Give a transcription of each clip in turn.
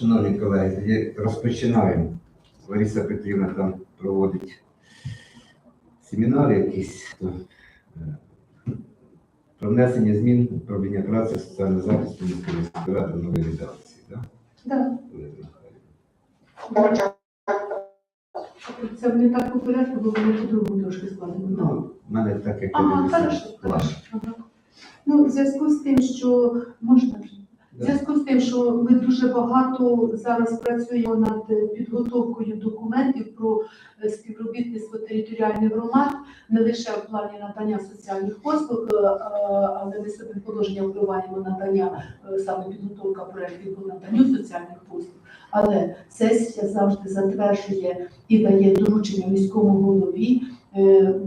Шановні колеги, розпочинаємо. Лариса Петрівна там проводить семінари якісь то, е, про внесення змін управління праці соціального захисту міської міської ради новій редакції. Да? Да. Це не так по порядку, бо вони по-другому трошки складені. Ну, в мене так, як я дивлюся. Ну, в зв'язку з тим, що можна вже. В зв'язку з тим, що ми дуже багато зараз працюємо над підготовкою документів про е, співробітництво територіальних громад, не лише в плані надання соціальних послуг, е, але ми собі положення впливаємо надання е, саме підготовка проєктів по наданню соціальних послуг. Але сесія завжди затверджує і дає доручення міському голові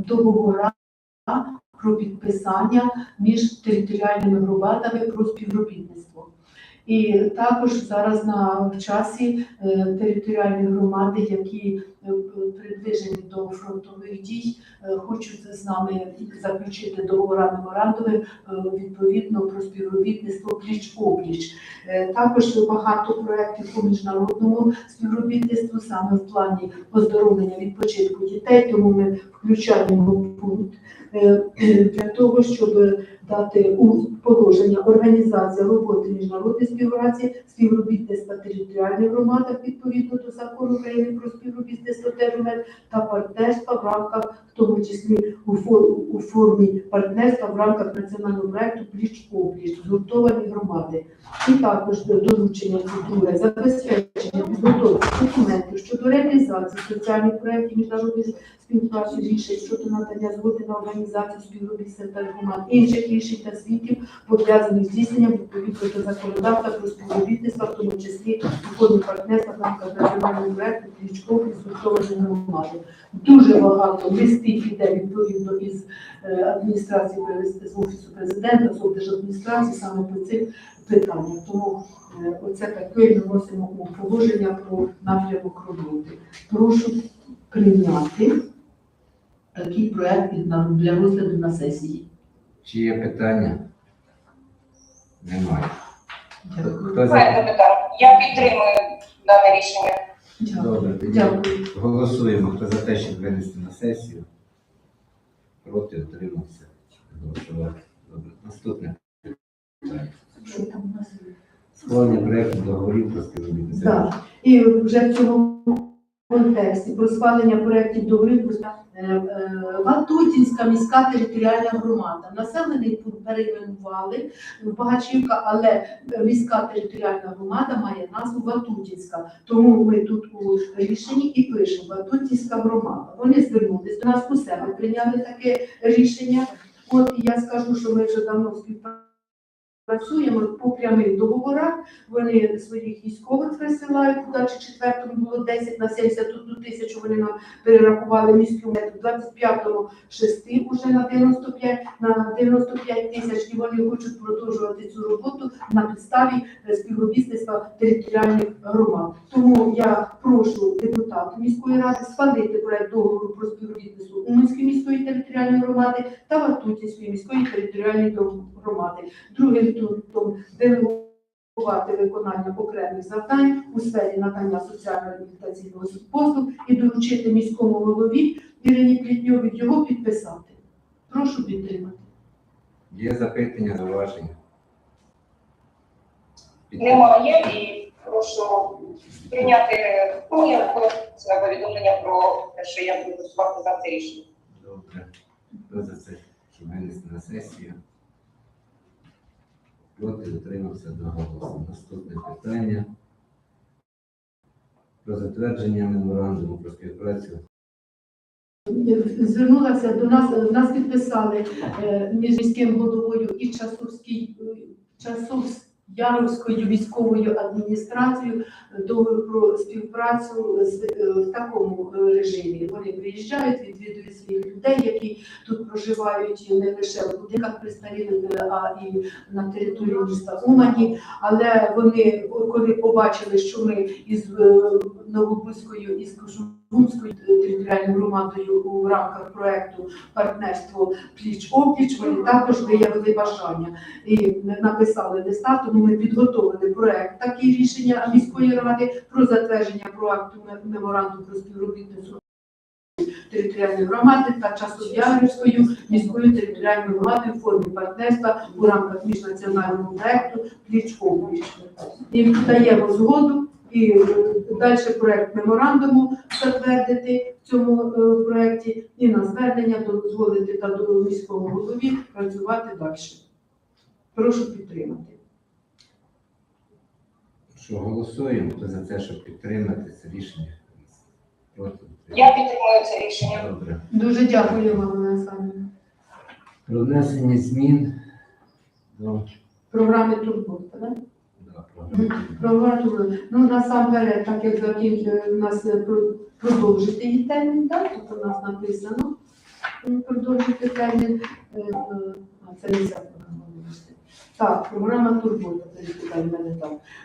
договора про підписання між територіальними громадами про співробітництво. І також зараз на часі е, територіальні громади, які е, приближені до фронтових дій, е, хочуть з нами заключити договора меморандуми відповідно про співробітництво пліч опліч. Також багато проєктів по міжнародному співробітництву саме в плані оздоровлення відпочинку дітей, тому ми включаємо пункт для того, щоб дати у положення організація роботи міжнародної співпраці, співробітництва територіальних громад відповідно до закону України про співробітництво держмет та партнерства в рамках, в тому числі у, формі партнерства в рамках національного проекту пліч опліч згуртовані громади. І також доручення культури, забезпечення підготовки документів щодо реалізації соціальних проєктів міжнародної співпраці рішень щодо надання згоди на організацію співробітництва та громад, інших рішень та звітів, пов'язаних з здійсненням відповідно до законодавства про співробітництво, в тому числі у партнерства рамках національного проекту Клічков і згуртованої громади. Дуже багато листів іде відповідно із е, адміністрації з офісу президента, з облдержадміністрації саме по цих питаннях. Тому е, оце таке вносимо положення про напрямок роботи. Прошу прийняти такий проект для розгляду на сесії. Чи є питання? Немає. Хто Дякую. за? Я підтримую дане рішення. Добре, тоді Дякую. голосуємо. Хто за те, щоб винести на сесію? Проти утримався. Голосувати. Добре. Наступне. питання. Що там у нас? Схвалення проєкту договорів про співробітництво. Да. І вже в цьому контексті про схвалення проєктів договорів е, е, Ватутінська міська територіальна громада. Населений пункт перейменували Багачівка, але міська територіальна громада має назву Ватутінська. Тому ми тут у рішенні і пишемо Ватутінська громада. Вони звернулись до нас усе. Ми прийняли таке рішення. От я скажу, що ми вже давно співпрацюємо. Працюємо по прямих договорах, вони своїх військових присилають туди, чи четвертому було 10 на 71 тисячу, вони нам перерахували міську мету, 25-му 6 уже на 95, на 95 тисяч, і вони хочуть продовжувати цю роботу на підставі е, співробітництва територіальних громад. Тому я прошу депутатів міської ради схвалити проект договору про співробітництво Уманської міської територіальної громади та Ватутінської міської територіальної громади. Другим пунктом делегувати виконання окремих завдань у сфері надання соціально-реабілітаційного послуг і доручити міському голові Ірині Плітньові його підписати. Прошу підтримати. Є запитання, зауваження? Немає і прошу прийняти моє це повідомлення про те, що я буду голосувати за це рішення. Добре. Хто за це, щоб на сесію? Проти утримався до голосу. Наступне питання. Про затвердження меморандуму про співпрацю. Звернулася до нас, нас підписали е, між міським головою і Часовський, Часовською Яровською військовою адміністрацією договір про співпрацю з, е, в такому е, режимі. Вони приїжджають, відвідують своїх людей, які тут проживають не лише в будинках престарілих, е, а і на території міста Умані. Але вони, коли побачили, що ми із Новобузькою із Кожух Гумською територіальною громадою у рамках проекту партнерство пліч опліч. Вони також виявили бажання і написали листа, тому ми підготовили проект такі рішення міської ради про затвердження проекту меморандуму про співробітництво територіальної громади та часов'ярівською міською територіальною громадою в формі партнерства у рамках міжнаціонального проекту пліч опліч. І даємо згоду і е, далі проект меморандуму затвердити в цьому е, проекті і на звернення дозволити та до міського голові працювати далі. Прошу підтримати. Що голосуємо, хто за те, щоб підтримати це рішення? Проти? Я підтримую це рішення. Добре. Дуже дякую вам, Олена Олександрівна. Про внесення змін до Програми турбота, так? Да, ну насамперед, так як закінчує у нас е, продовжити її термін, так? Тут у нас написано продовжити термін. е, е, А це не ця Так, програма турбота в мене.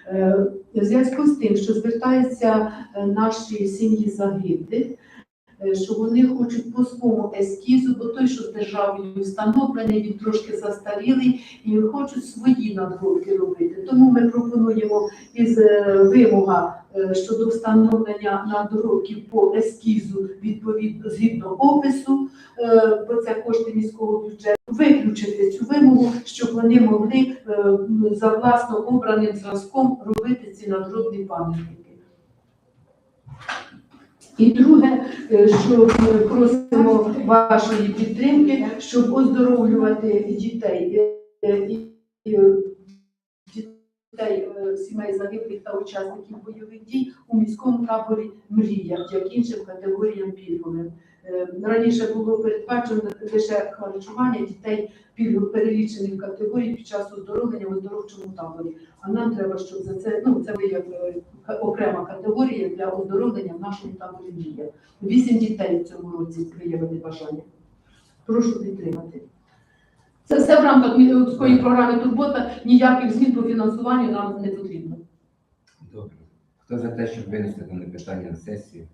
Е, В зв'язку з тим, що звертаються е, наші сім'ї загиблих, е, що вони хочуть по своєму ескізу, бо той, що з державою встановлений, він трошки застарілий, і хочуть свої надгробки робити. Тому ми пропонуємо із е, вимога е, щодо встановлення надгробків по ескізу відповідно згідно опису, е, бо це кошти міського бюджету, виключити цю вимогу, щоб вони могли е, за власно обраним зразком робити ці надгробні пам'ятники. І друге, е, що просимо вашої підтримки, щоб оздоровлювати дітей. Е, е, дітей е, сімей загиблих та учасників бойових дій у міському таборі Мрія, як іншим категоріям пільговим. Е, Раніше було передбачено лише харчування дітей пільгових перелічених категорій під час оздоровлення в оздоровчому таборі. А нам треба, щоб за це ну це як е, окрема категорія для оздоровлення в нашому таборі Мрія. Вісім дітей в цьому році виявили бажання. Прошу підтримати. Це все в рамках міської програми Турбота. Ніяких змін по фінансуванню нам не потрібно. Добре. Хто за те, щоб винести дане питання на сесію?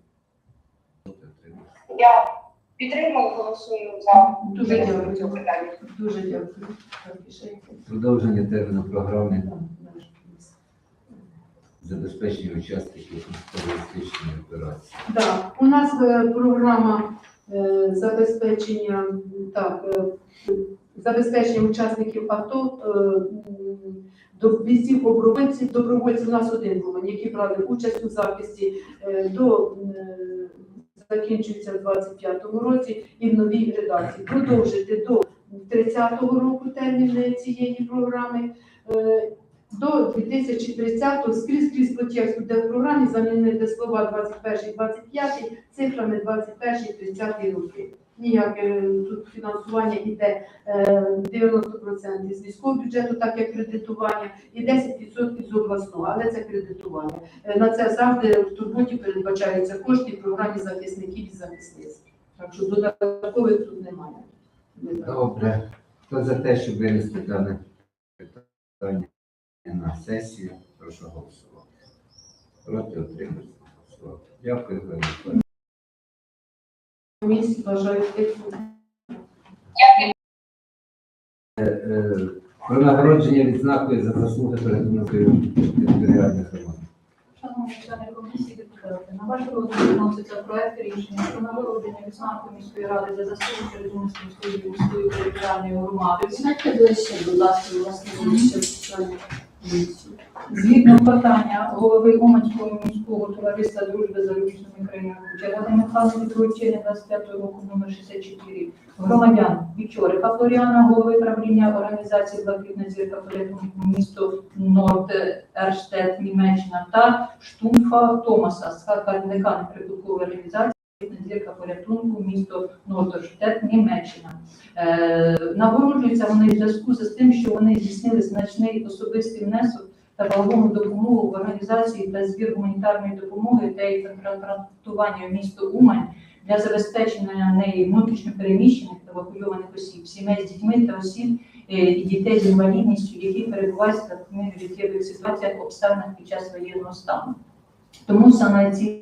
Я підтримую, голосую за Дуже дякую. цього питання. Дуже дякую. Так? Продовження терміну програми забезпечення учасників терористичної операції. Да, у нас е, програма е, забезпечення так, е, забезпечення учасників АТО е, до бійців добровольців, добровольців у нас один був, які брали участь у захисті е, до е, закінчується в 25-му році і в новій редакції. Продовжити до 30-го року термін цієї програми. до 2030-го скрізь скрізь по тексту, де в програмі замінити слова 21-25 цифрами 21-30 роки. Ніяк е, тут фінансування йде е, 90% з міського бюджету, так як кредитування, і 10% з обласного, але це кредитування. Е, На це завжди в турботі передбачаються кошти в програмі захисників і захисниць. Так що додаткових тут немає. Добре. Хто за те, щоб винести дане питання на сесію, прошу голосувати. Проти. Голосувати. Дякую, Миколаївна. Комісії бажаю тих. Е, Про нагородження відзнакою за заслуги перед Донецькою територіальних громад. Шановні члени комісії, депутати, на ваш розгляд вноситься проект рішення про нагородження відзнакою міської ради за заслуги перед Думською міською територіальною громадою. Знаєте, ближче, будь ласка, власне, ближче членів комісії. Згідно подання голови Уманського міського товариства дружби за ручними країнами Червони Михайловни від вручення 25 року номер 64 громадян Вічорика Флоріана, голови правління організації Блакитна зірка порятунку місто Норд Ерштет, Німеччина та Штумфа Томаса, скарбника неприбуткової організації зірка порятунку місто Нордерштет, Німеччина. Е, нагороджуються вони в зв'язку з тим, що вони здійснили значний особистий внесок та вагому допомогу в організації та збір гуманітарної допомоги та її транспортування в місто Умань для забезпечення неї внутрішньопереміщених та евакуйованих осіб, сімей з дітьми та осіб е, і дітей з інвалідністю, які перебувають в таких життєвих ситуаціях обставинах під час воєнного стану. Тому саме ці